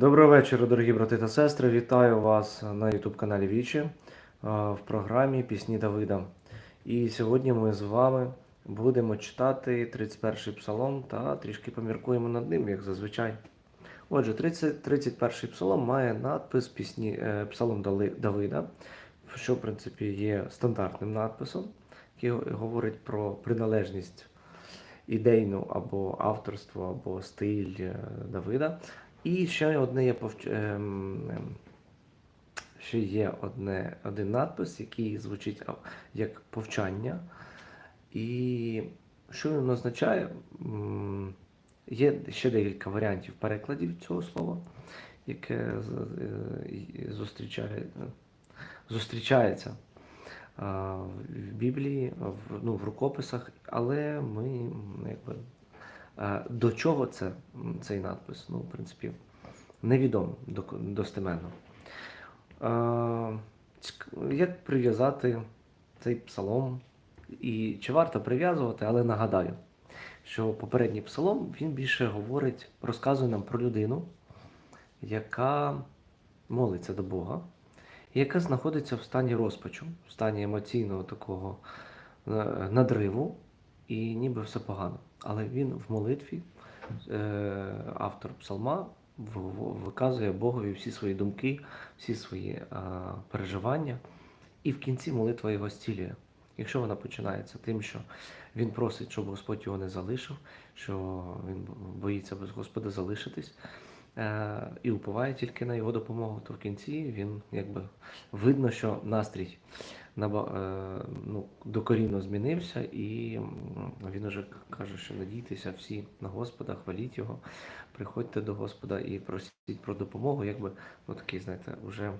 Доброго вечора, дорогі брати та сестри. Вітаю вас на YouTube каналі Вічі е, в програмі Пісні Давида. І сьогодні ми з вами будемо читати 31-й псалом та трішки поміркуємо над ним, як зазвичай. Отже, 30, 31-й псалом має надпис пісні, е, Псалом Давида, що в принципі є стандартним надписом, який говорить про приналежність ідейну або авторство, або стиль е, Давида. І ще одне є ем, ем, ще є одне, один надпис, який звучить як повчання. І що він означає? Є ще декілька варіантів перекладів цього слова, яке е, зустрічає, зустрічається в Біблії, в, ну, в рукописах, але ми якби, До чого це цей надпис? Ну, в принципі, невідомо достеменно. Е, Як прив'язати цей псалом? І чи варто прив'язувати, але нагадаю, що попередній псалом він більше говорить, розказує нам про людину, яка молиться до Бога, яка знаходиться в стані розпачу, в стані емоційного такого е, надриву, і ніби все погано. Але він в молитві, е, автор псалма, виказує Богові всі свої думки, всі свої е, переживання, і в кінці молитва його зцілює. Якщо вона починається тим, що він просить, щоб Господь його не залишив, що він боїться без Господа залишитись, е, і уповає тільки на його допомогу, то в кінці він якби видно, що настрій ну, докорінно змінився, і він уже каже, що надійтеся всі на Господа, хваліть його, приходьте до Господа і просіть про допомогу, якби ну, такий, знаєте, вже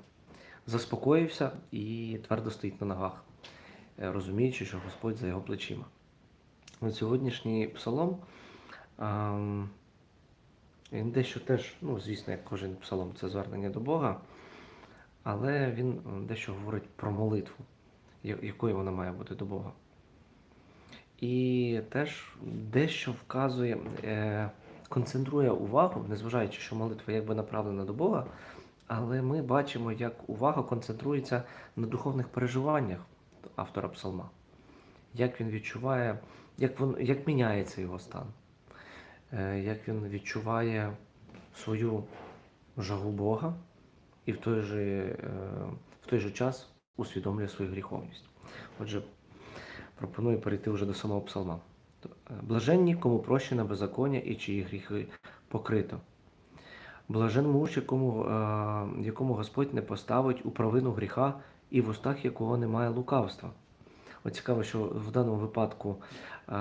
заспокоївся і твердо стоїть на ногах, е, розуміючи, що Господь за його плечима. От сьогоднішній псалом. він дещо теж, ну, звісно, як кожен псалом, це звернення до Бога, але він дещо говорить про молитву, якою вона має бути до Бога. І теж дещо вказує, е, концентрує увагу, незважаючи, що молитва якби направлена до Бога, але ми бачимо, як увага концентрується на духовних переживаннях автора псалма, як він відчуває, як, він, як міняється його стан, е, як він відчуває свою жагу Бога і в той же, е, в той же час усвідомлює свою гріховність. Отже, пропоную перейти вже до самого псалма. Блаженні, кому прощено беззаконня і чиї гріхи покрито. Блажен муж, якому, е, якому Господь не поставить у провину гріха і в устах якого немає лукавства. От цікаво, що в даному випадку е,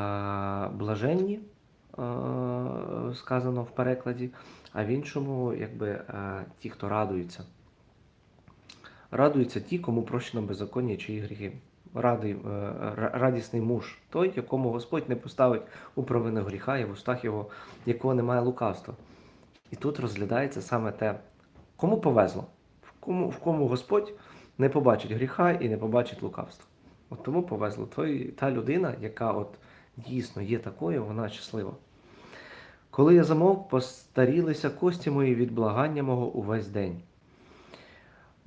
блаженні е, сказано в перекладі, а в іншому, якби ті, хто радуються. Радуються ті, кому прощено беззаконня чиї гріхи. Радий, е, радісний муж, той, якому Господь не поставить у провину гріха і в устах його, якого немає лукавства. І тут розглядається саме те, кому повезло, в кому, в кому Господь не побачить гріха і не побачить лукавства. От тому повезло. Той, та людина, яка от дійсно є такою, вона щаслива. Коли я замовк, постарілися кості мої від благання мого увесь день.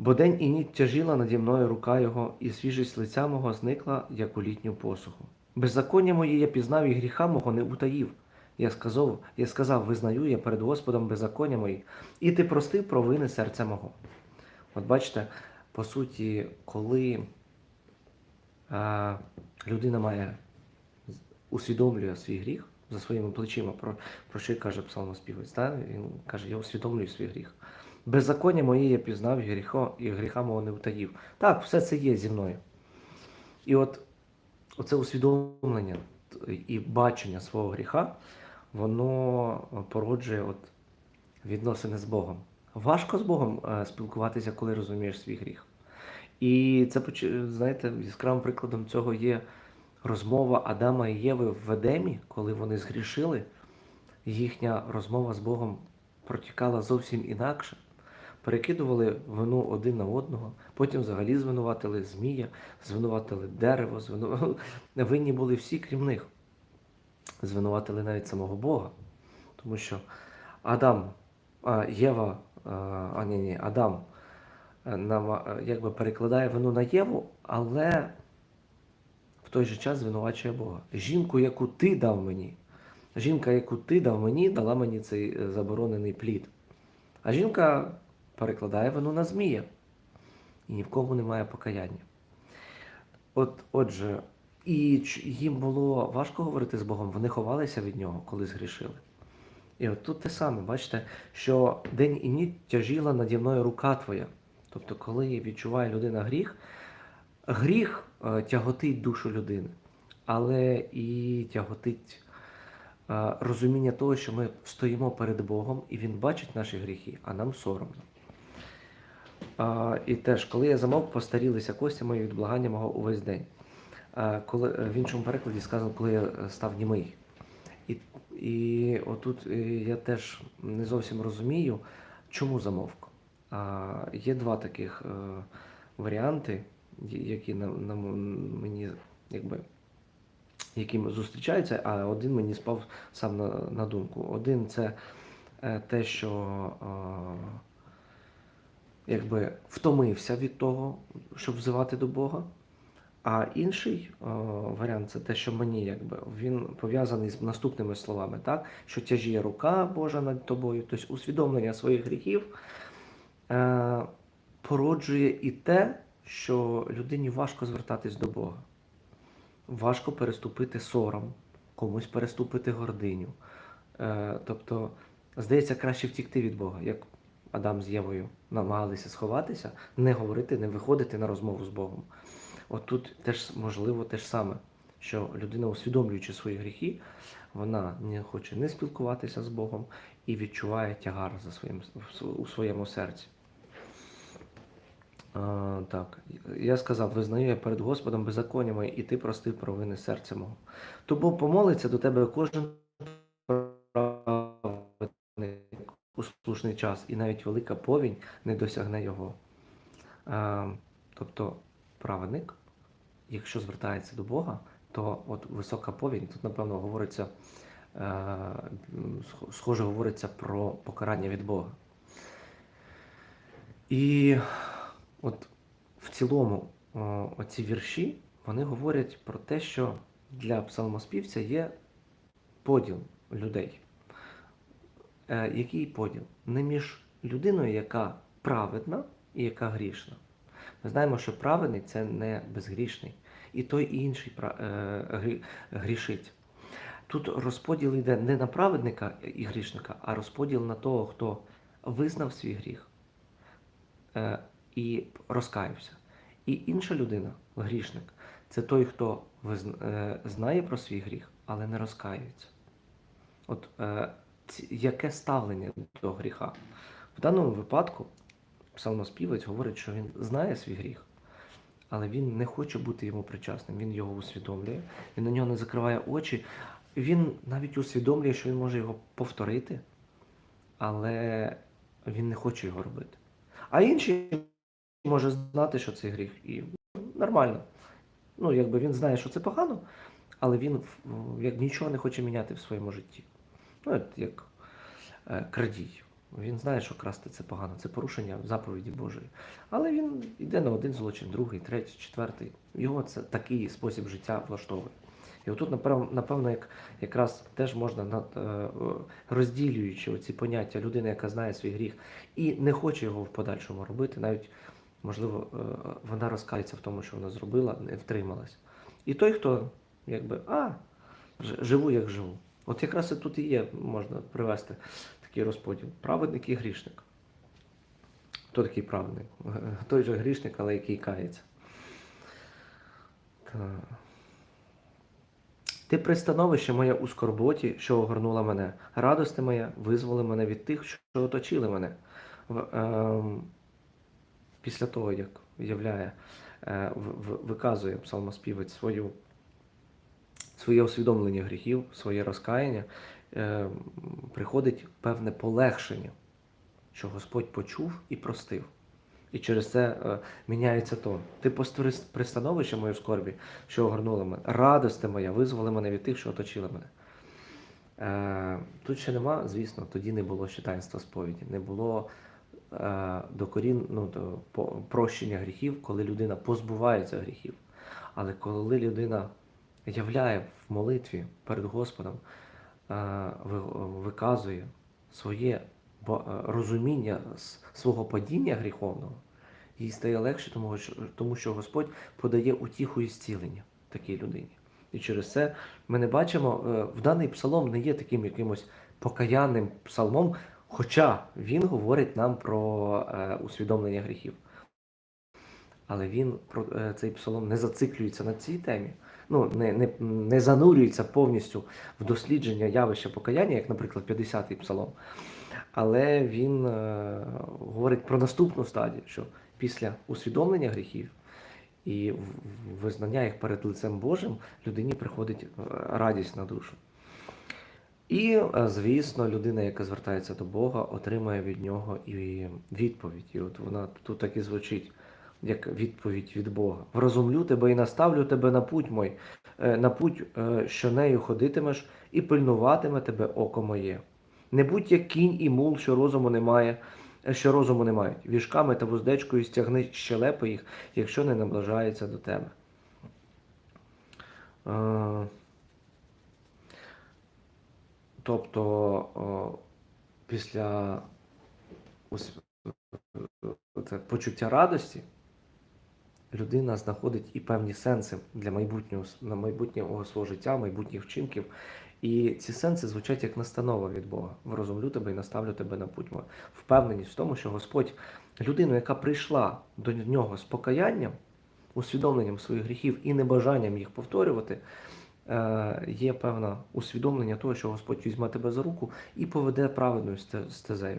Бо день і ніч тяжіла наді мною рука його, і свіжість лиця мого зникла, як у літню посуху. Беззаконня моє я пізнав і гріха мого не утаїв. Я сказав, я сказав, визнаю я перед Господом беззаконня мої, і ти простив провини серця мого. От бачите, по суті, коли а, людина має усвідомлює свій гріх за своїми плечима, про, про що каже псалмоспівець, да? він каже, я усвідомлюю свій гріх. Беззаконня моє я пізнав, і гріха, і гріха мого не втаїв. Так, все це є зі мною. І от оце усвідомлення і бачення свого гріха, воно породжує от відносини з Богом. Важко з Богом е, спілкуватися, коли розумієш свій гріх. І це, знаєте, яскравим прикладом цього є розмова Адама і Єви в Едемі, коли вони згрішили. Їхня розмова з Богом протікала зовсім інакше. Перекидували вину один на одного, потім взагалі звинуватили змія, звинуватили дерево, звину... винні були всі, крім них. Звинуватили навіть самого Бога. Тому що Адам, а, Єва а ні, ні, Адам е, нам е, якби перекладає вину на Єву, але в той же час звинувачує Бога. Жінку, яку ти дав мені, жінка, яку ти дав мені, дала мені цей е, заборонений плід. А жінка перекладає вину на Змія. І ні в кому немає покаяння. От, отже, і їм було важко говорити з Богом, вони ховалися від нього, коли згрішили. І от тут те саме, бачите, що день і ніч тяжіла наді мною рука твоя. Тобто, коли відчуває людина гріх, гріх е, тяготить душу людини, але і тяготить е, розуміння того, що ми стоїмо перед Богом, і Він бачить наші гріхи, а нам соромно. А, і теж, коли я замовк, постарілися кості мої від благання мого увесь день. А, коли, е, в іншому перекладі сказано, коли я е, став німий. І, і отут е, я теж не зовсім розумію, чому замовк. А, є два таких е, варіанти, які на, на мені якби. Які зустрічаються, а один мені спав сам на, на думку. Один це те, що якби втомився від того, щоб взивати до Бога. А інший е, варіант це те, що мені якби він пов'язаний з наступними словами, так? що тяжіє рука Божа над тобою, тобто усвідомлення своїх гріхів е, породжує і те, що людині важко звертатись до Бога. Важко переступити сором, комусь переступити гординю. Е, тобто, здається, краще втікти від Бога, як Адам з Євою намагалися сховатися, не говорити, не виходити на розмову з Богом. От тут теж можливо те ж саме, що людина, усвідомлюючи свої гріхи, вона не хоче не спілкуватися з Богом і відчуває тягар за своїм, у своєму серці. А, так, я сказав, визнаю я перед Господом беззаконня і ти простив провини серця мого. Тому помолиться до тебе кожен у слушний час, і навіть велика повінь не досягне його. А, тобто праведник, якщо звертається до Бога, то от висока повінь, тут, напевно, говориться, е, схоже говориться про покарання від Бога. І от в цілому оці вірші вони говорять про те, що для псалмоспівця є поділ людей. Е, який поділ? Не між людиною, яка праведна і яка грішна. Ми знаємо, що праведний це не безгрішний. І той і інший е, грішить. Тут розподіл йде не на праведника і грішника, а розподіл на того, хто визнав свій гріх е, і розкаявся. І інша людина, грішник, це той, хто знає про свій гріх, але не розкаюється. От яке ставлення до гріха? В даному випадку псалмоспівець говорить, що він знає свій гріх, але він не хоче бути йому причасним. Він його усвідомлює, він на нього не закриває очі. Він навіть усвідомлює, що він може його повторити, але він не хоче його робити. А інший може знати, що це гріх, і нормально. Ну, якби він знає, що це погано, але він як нічого не хоче міняти в своєму житті. Ну, як е, крадій. Він знає, що красти це погано, це порушення заповіді Божої. Але він йде на один злочин, другий, третій, четвертий. Його це такий спосіб життя влаштовує. І отут, напевно, як, якраз теж можна над, е, розділюючи оці поняття людини, яка знає свій гріх і не хоче його в подальшому робити, навіть можливо, е, вона розкається в тому, що вона зробила, не втрималась. І той, хто якби, а, живу, як живу. От якраз і тут і є, можна привести такий розподіл. Праведник і грішник. Хто такий праведник? Той же грішник, але який кається. Так. Ти пристановище моє у скорботі, що огорнула мене. Радости моя визволи мене від тих, що оточили мене. В, ем, після того, як являє, е, в- виказує псалмоспівець свою, своє усвідомлення гріхів, своє розкаяння, е, приходить певне полегшення, що Господь почув і простив. І через це е, міняється тон. Ти постори пристановище моє в скорбі, що огорнуло мене. Радости моя, визволи мене від тих, що оточили мене. Е, тут ще нема, звісно, тоді не було ще таїнства сповіді, не було докорін, ну, до прощення гріхів, коли людина позбувається гріхів. Але коли людина являє в молитві перед Господом, е, виказує своє е, розуміння свого падіння гріховного, їй стає легше, тому що, Господь подає утіху і зцілення такій людині. І через це ми не бачимо, е, в даний псалом не є таким якимось покаянним псалмом, хоча він говорить нам про усвідомлення гріхів. Але він цей псалом не зациклюється на цій темі, ну не, не, не занурюється повністю в дослідження явища покаяння, як, наприклад, 50-й псалом. Але він е, говорить про наступну стадію, що після усвідомлення гріхів і визнання їх перед лицем Божим людині приходить е, радість на душу. І, е, звісно, людина, яка звертається до Бога, отримає від нього і відповідь. І от вона тут так і звучить, як відповідь від Бога. Врозумлю тебе і наставлю тебе на путь мой, е, на путь, е, що нею ходитимеш, і пильнуватиме тебе око моє. Не будь як кінь і мул, що розуму немає, е, що розуму не мають. Віжками та вуздечкою стягни щелепи їх, якщо не наближається до тебе. Тобто після ус- це почуття радості людина знаходить і певні сенси для майбутнього, на майбутнього свого життя, майбутніх вчинків. І ці сенси звучать як настанова від Бога. Врозумлю тебе і наставлю тебе на путь. Впевненість в тому, що Господь людину, яка прийшла до нього з покаянням, усвідомленням своїх гріхів і небажанням їх повторювати, е, є певне усвідомлення того, що Господь візьме тебе за руку і поведе правильною сте- стезею,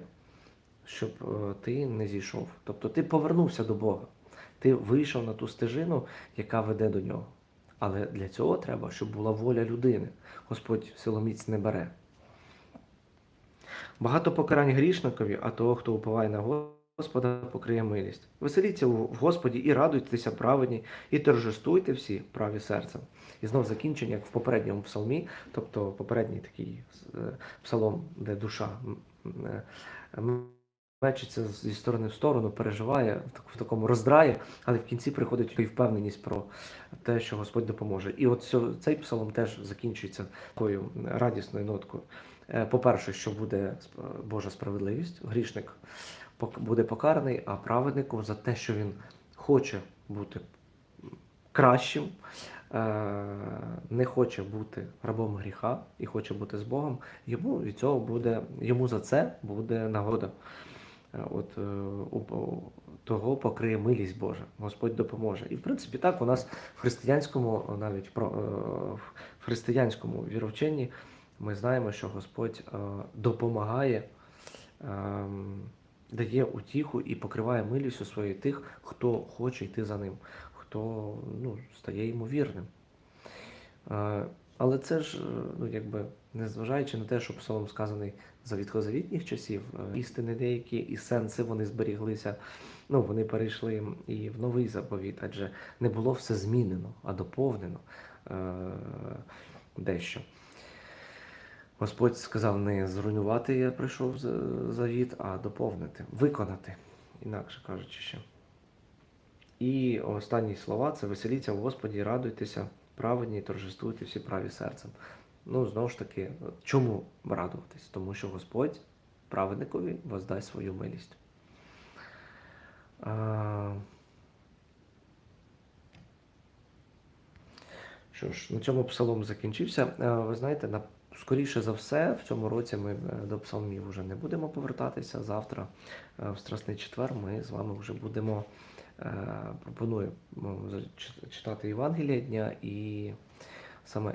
щоб е, ти не зійшов. Тобто ти повернувся до Бога, ти вийшов на ту стежину, яка веде до нього. Але для цього треба, щоб була воля людини. Господь силоміць не бере. Багато покарань грішникові, а того, хто уповає на Господа, покриє милість. Веселіться в Господі і радуйтеся праведні, і торжествуйте всі праві серцем. І знов закінчення, як в попередньому псалмі, тобто попередній такий е, псалом, де душа м, мечиться зі сторони в сторону, переживає в так- в такому роздраї, але в кінці приходить і впевненість про те, що Господь допоможе. І от цей псалом теж закінчується такою радісною ноткою. Е, По-перше, що буде Божа справедливість, грішник буде покараний, а праведнику за те, що він хоче бути кращим, е, не хоче бути рабом гріха і хоче бути з Богом, йому від цього буде, йому за це буде нагода. Е, От е, того покриє милість Божа, Господь допоможе. І в принципі так у нас в християнському, навіть е, в християнському віровченні ми знаємо, що Господь допомагає, ем, дає утіху і покриває милістю своєю тих, хто хоче йти за ним, хто ну, стає йому вірним. Але це ж, ну, якби, незважаючи на те, що псалом сказаний за відхозавітніх часів, е, істини деякі і сенси вони зберіглися, ну, вони перейшли і в новий заповіт, адже не було все змінено, а доповнено е, дещо. Господь сказав не зруйнувати я прийшов завіт, а доповнити, виконати, інакше кажучи ще. І останні слова це веселіться в Господі, радуйтеся, праведні, торжествуйте всі праві серцем. Ну, знову ж таки, чому радуватись? Тому що Господь праведникові воздасть свою милість. А... Що ж, на цьому псалом закінчився. Ви знаєте, на скоріше за все, в цьому році ми е, до псалмів вже не будемо повертатися. Завтра, е, в Страсний четвер, ми з вами вже будемо. е, Пропоную ну, читати Євангелія дня і саме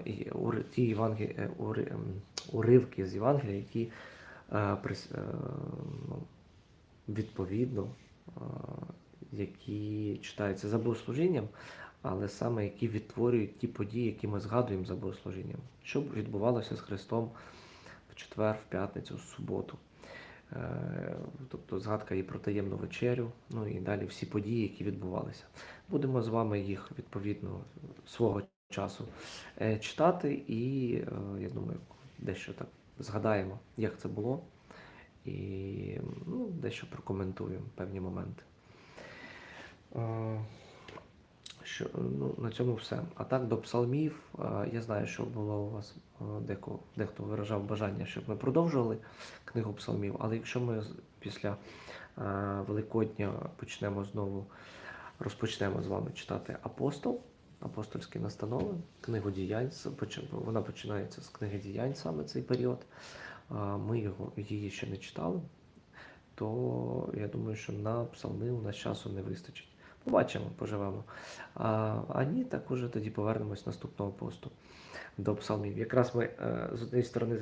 ті е, ем, уривки з Євангелія, які е, е, ну, відповідно, які читаються за богослужінням, але саме які відтворюють ті події, які ми згадуємо за богослужінням, що відбувалося з Христом в четвер, в п'ятницю, в суботу. Тобто згадка і про таємну вечерю, ну і далі всі події, які відбувалися. Будемо з вами їх відповідно свого часу е, читати, і е, я думаю, дещо так згадаємо, як це було, і ну, дещо прокоментую певні моменти. Е, Що, ну, на цьому все. А так до псалмів, я знаю, що було у вас деко, дехто виражав бажання, щоб ми продовжували книгу псалмів, але якщо ми після Великодня почнемо знову, розпочнемо з вами читати апостол, апостольські настанови, книгу діянь, вона починається з книги діянь саме цей період. Ми його, її ще не читали, то я думаю, що на псалми у нас часу не вистачить. Побачимо, поживемо. А, а ні, так уже тоді повернемось наступного посту до псалмів. Якраз ми е, з однієї сторони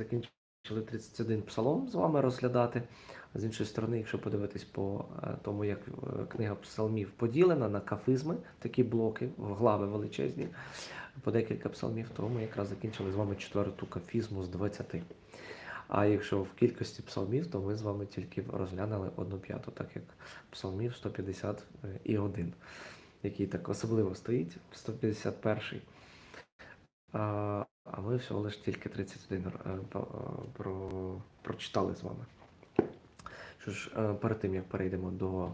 закінчили 31 псалом з вами розглядати. З іншої сторони, якщо подивитись по е, тому, як е, книга псалмів поділена на кафизми, такі блоки, глави величезні, по декілька псалмів, то ми якраз закінчили з вами четверту кафізму з 20. А якщо в кількості псалмів, то ми з вами тільки розглянули одну п'яту, так як псалмів 151, який так особливо стоїть, 151. Ми всього лиш тільки 31 е, е, про, прочитали з вами. Що ж, е, перед тим як перейдемо до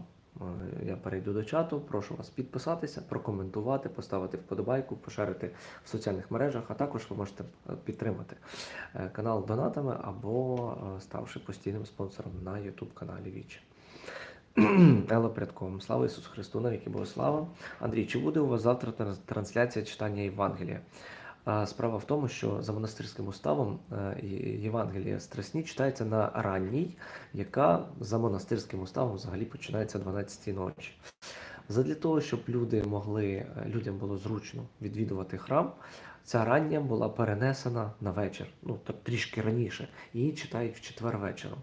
я перейду до чату, прошу вас підписатися, прокоментувати, поставити вподобайку, поширити в соціальних мережах, а також ви можете підтримати канал донатами або ставши постійним спонсором на YouTube каналі Віч. Елла Прядком. Слава Ісусу Христу, навіки Богослава. Андрій, чи буде у вас завтра трансляція читання Євангелія? А, Справа в тому, що за монастирським уставом е, Євангелія Страсні читається на ранній, яка за монастирським уставом взагалі починається о 12 ночі. Задля того, щоб люди могли, е, людям було зручно відвідувати храм, ця рання була перенесена на вечір, ну трішки раніше. Її читають в четвер вечором.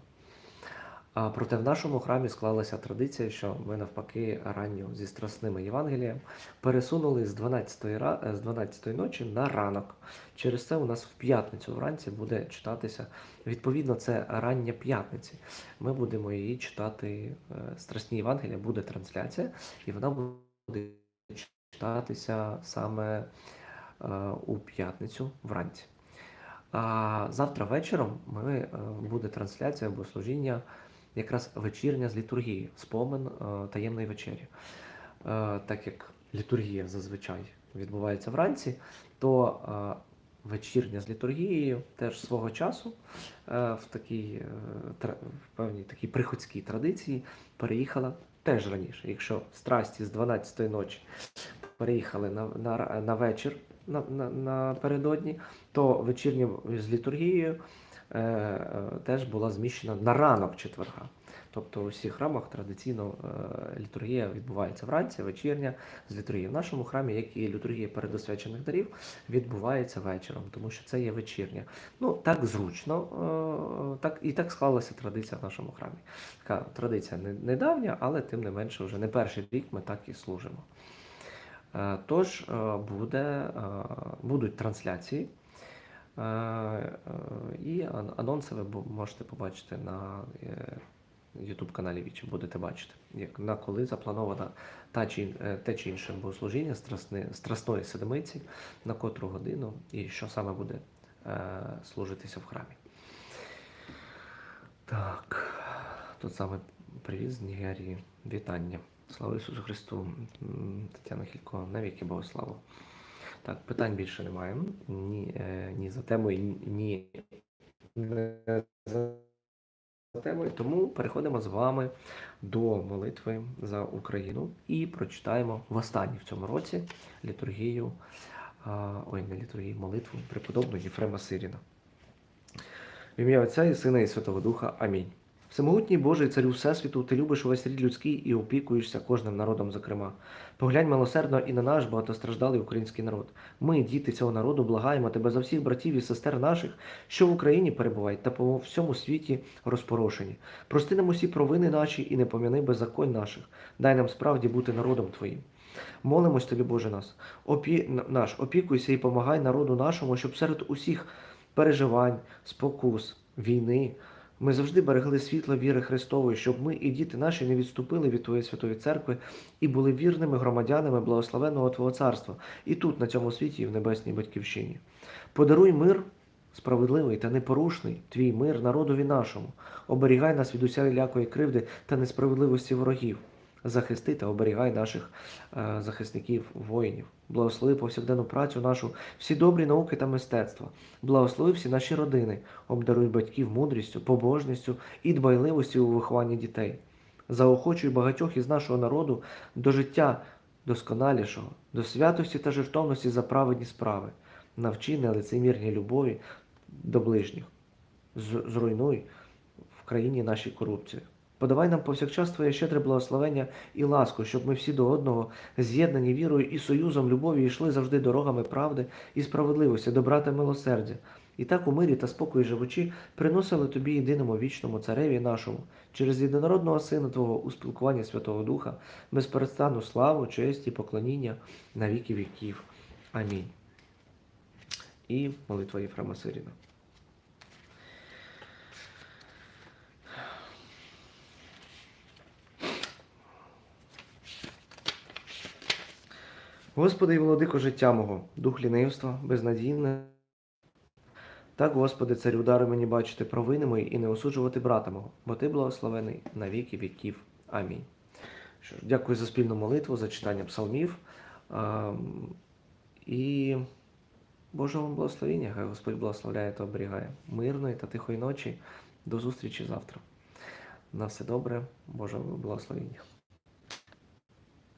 А проте в нашому храмі склалася традиція, що ми навпаки ранньо зі страсними Євангелієм пересунули з 12-ї, ра- е, з 12-ї ночі на ранок. Через це у нас в п'ятницю вранці буде читатися. Відповідно, це рання п'ятниці. Ми будемо її читати е, страсні Євангелія, буде трансляція, і вона буде читатися саме е, у п'ятницю вранці. А завтра вечором ми, буде трансляція богослужіння якраз вечірня з літургії, спомин е, таємної вечері. Е, Так як літургія зазвичай відбувається вранці, то е, вечірня з літургією теж свого часу в такій, в певній такій приходській традиції переїхала теж раніше. Якщо страсті з 12-ї ночі переїхали на, на, на вечір на, на, напередодні, то вечірня з літургією теж була зміщена на ранок четверга. Тобто у всіх храмах традиційно е, літургія відбувається вранці, вечірня з літургії. В нашому храмі, як і літургія передосвячених дарів, відбувається вечором, тому що це є вечірня. Ну так зручно, е, так і так склалася традиція в нашому храмі. Така традиція не, недавня, але тим не менше, вже не перший рік ми так і служимо. Е, Тож е, буде, е, будуть трансляції. Е, е, І анонси ви можете побачити на е, YouTube каналі Вічі, будете бачити, як на коли запланована та чи, те чи інше богослужіння страсни, страсної седмиці, на котру годину і що саме буде служитися в храмі. Так, тут саме привіт з Нігерії. Вітання. Слава Ісусу Христу. Тетяна Хілько, навіки Богославу. Так, питань більше немає. Ні, е, ні за темою, ні за темою. Тому переходимо з вами до молитви за Україну і прочитаємо в останній в цьому році літургію, ой, не літургію, молитву преподобного Єфрема Сиріна. В ім'я Отця і Сина і Святого Духа. Амінь. Всемогутній Божий царю Всесвіту, ти любиш увесь рід людський і опікуєшся кожним народом, зокрема. Поглянь милосердно і на наш багатостраждалий український народ. Ми, діти цього народу, благаємо тебе за всіх братів і сестер наших, що в Україні перебувають та по всьому світі розпорошені. Прости нам усі провини наші і не пом'яни беззаконь наших. Дай нам справді бути народом Твоїм. Молимось тобі, Боже нас, опі... наш, опікуйся і помагай народу нашому, щоб серед усіх переживань, спокус, війни. Ми завжди берегли світло віри Христової, щоб ми і діти наші не відступили від Твоєї святої церкви і були вірними громадянами благословенного Твого царства і тут, на цьому світі, і в небесній батьківщині. Подаруй мир справедливий та непорушний твій мир народові нашому. Оберігай нас від усялякої кривди та несправедливості ворогів. Захисти та оберігай наших е, захисників, воїнів. Благослови повсякденну працю нашу, всі добрі науки та мистецтва. Благослови всі наші родини, обдаруй батьків мудрістю, побожністю і дбайливостю у вихованні дітей. Заохочуй багатьох із нашого народу до життя досконалішого, до святості та жертовності за праведні справи. Навчи нелицемірній любові до ближніх. Зруйнуй в країні нашій корупцію. Подавай нам повсякчас Твоє щедре благословення і ласку, щоб ми всі до одного, з'єднані вірою і союзом любові, йшли завжди дорогами правди і справедливості, добра та милосердя. І так у мирі та спокої живучи, приносили тобі єдиному вічному цареві нашому, через єдинородного Сина Твого у спілкуванні Святого Духа, безперестанну славу, честь і поклоніння на віки віків. Амінь. І молитва Єфрема Сиріна. Господи і владико життя мого, дух лінивства, безнадійне. Так, Господи, царю, даруй мені бачити провини мої і не осуджувати брата мого, бо ти благословений на віки віків. Амінь. Що ж, дякую за спільну молитву, за читання псалмів. Ам, І Божого вам благословення, хай Господь благословляє та оберігає мирної та тихої ночі. До зустрічі завтра. На все добре, Божого благословення.